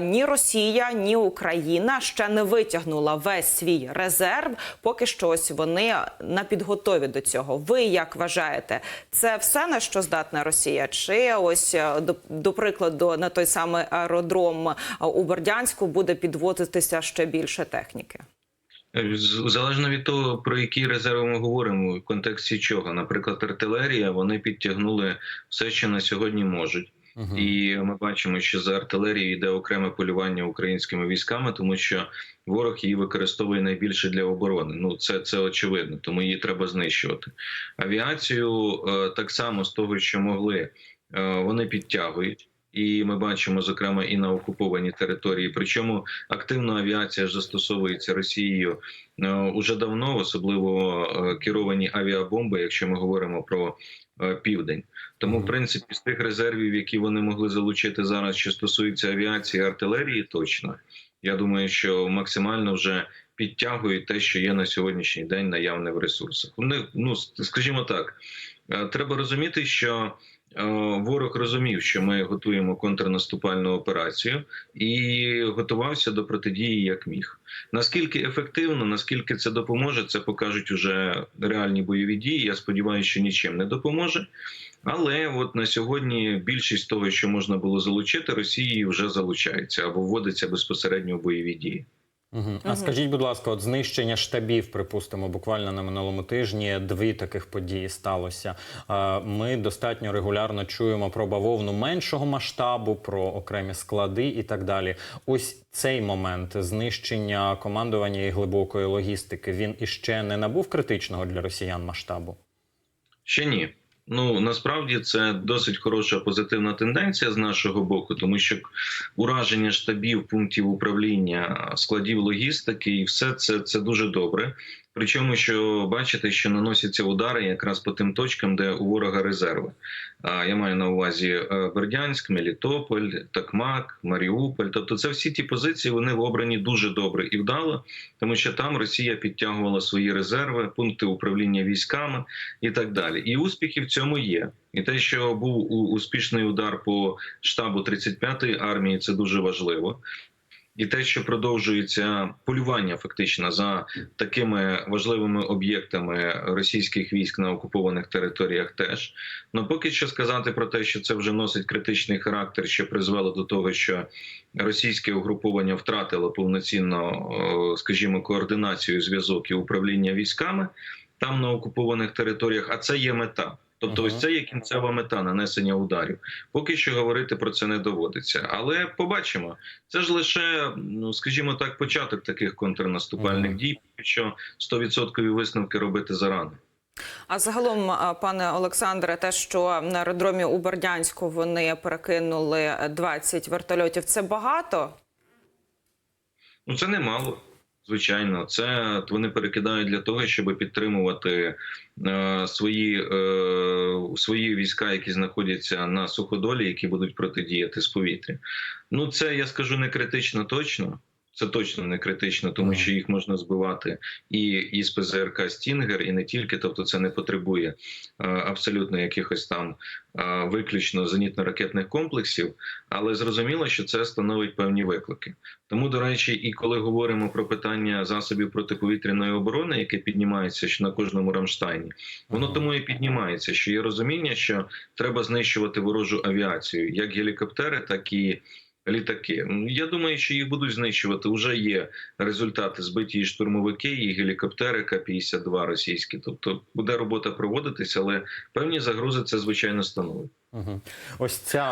ні Росія, ні Україна ще не витягнула весь свій резерв. Поки що ось вони на підготові до цього. Ви як вважаєте, це все на що здатна Росія? Чи ось е, до, до прикладу на той самий аеродром е, у Бердянську буде підводитися ще більше техніки? Залежно від того, про які резерви ми говоримо, в контексті чого. Наприклад, артилерія вони підтягнули все, що на сьогодні можуть. Мгм. І ми бачимо, що за артилерією йде окреме полювання українськими військами, тому що ворог її використовує найбільше для оборони. Ну це, це очевидно, тому її треба знищувати. Авіацію е, так само з того, що могли, е, вони підтягують. І ми бачимо, зокрема, і на окупованій території. Причому активна авіація ж застосовується Росією е, уже давно, особливо е, керовані авіабомби, якщо ми говоримо про е, південь. Тому, в принципі, з тих резервів, які вони могли залучити зараз, що стосується авіації і артилерії, точно я думаю, що максимально вже підтягують те, що є на сьогоднішній день наявне в ресурсах. Вони, ну скажімо так, треба розуміти, що. Е, Ворог розумів, що ми готуємо контрнаступальну операцію, і готувався до протидії як міг. Наскільки ефективно, наскільки це допоможе, це покажуть уже реальні бойові дії. Я сподіваюся, що нічим не допоможе. Але от на сьогодні більшість того, що можна було залучити, Росії вже залучається або вводиться безпосередньо в бойові дії. Мгм. А Мгм. скажіть, будь ласка, от знищення штабів, припустимо, буквально на минулому тижні дві таких події сталося. Ми достатньо регулярно чуємо про бавовну меншого масштабу, про окремі склади і так далі. Ось цей момент знищення командування і глибокої логістики він іще не набув критичного для росіян масштабу. Ще ні. Ну насправді це досить хороша позитивна тенденція з нашого боку, тому що ураження штабів, пунктів управління, складів логістики, і все це, це дуже добре. Причому, що бачите, що наносяться удари якраз по тим точкам, де у ворога резерви. А я маю на увазі е, Бердянськ, Мелітополь, Такмак, Маріуполь. Тобто, це всі ті позиції вони обрані дуже добре і вдало, тому що там Росія підтягувала свої резерви, пункти управління військами і так далі. І успіхи в цьому є. І те, що був успішний удар по штабу 35-ї армії, це дуже важливо. І те, що продовжується полювання фактично за такими важливими об'єктами російських військ на окупованих територіях, теж ну поки що сказати про те, що це вже носить критичний характер, що призвело до того, що російське угруповання втратило повноцінно, скажімо, координацію, зв'язок і управління військами там на окупованих територіях. А це є мета. Тобто, ось це є кінцева мета нанесення ударів. Поки що говорити про це не доводиться, але побачимо. Це ж лише, ну скажімо так, початок таких контрнаступальних дій, що 100% висновки робити зарано. А загалом, пане Олександре, те, що на аеродромі у Бердянську вони перекинули 20 вертольотів, це багато? Ну це немало. Звичайно, це вони перекидають для того, щоб підтримувати е, свої, е, свої війська, які знаходяться на суходолі, які будуть протидіяти з повітря. Ну це я скажу не критично точно. Це точно не критично, тому що їх можна збивати і із ПЗРК Стінгер, і не тільки. Тобто, це не потребує е, абсолютно якихось там е, виключно зенітно-ракетних комплексів. Але зрозуміло, що це становить певні виклики. Тому, до речі, і коли говоримо про питання засобів протиповітряної оборони, яке піднімається на кожному Рамштайні, воно тому і піднімається, що є розуміння, що треба знищувати ворожу авіацію, як гелікоптери, так і літаки. Я думаю, що їх будуть знищувати. Уже є результати збиті і штурмовики, і гелікоптери К-52 російські. Тобто буде робота проводитися, але певні загрози це звичайно становить. Угу. Ось ця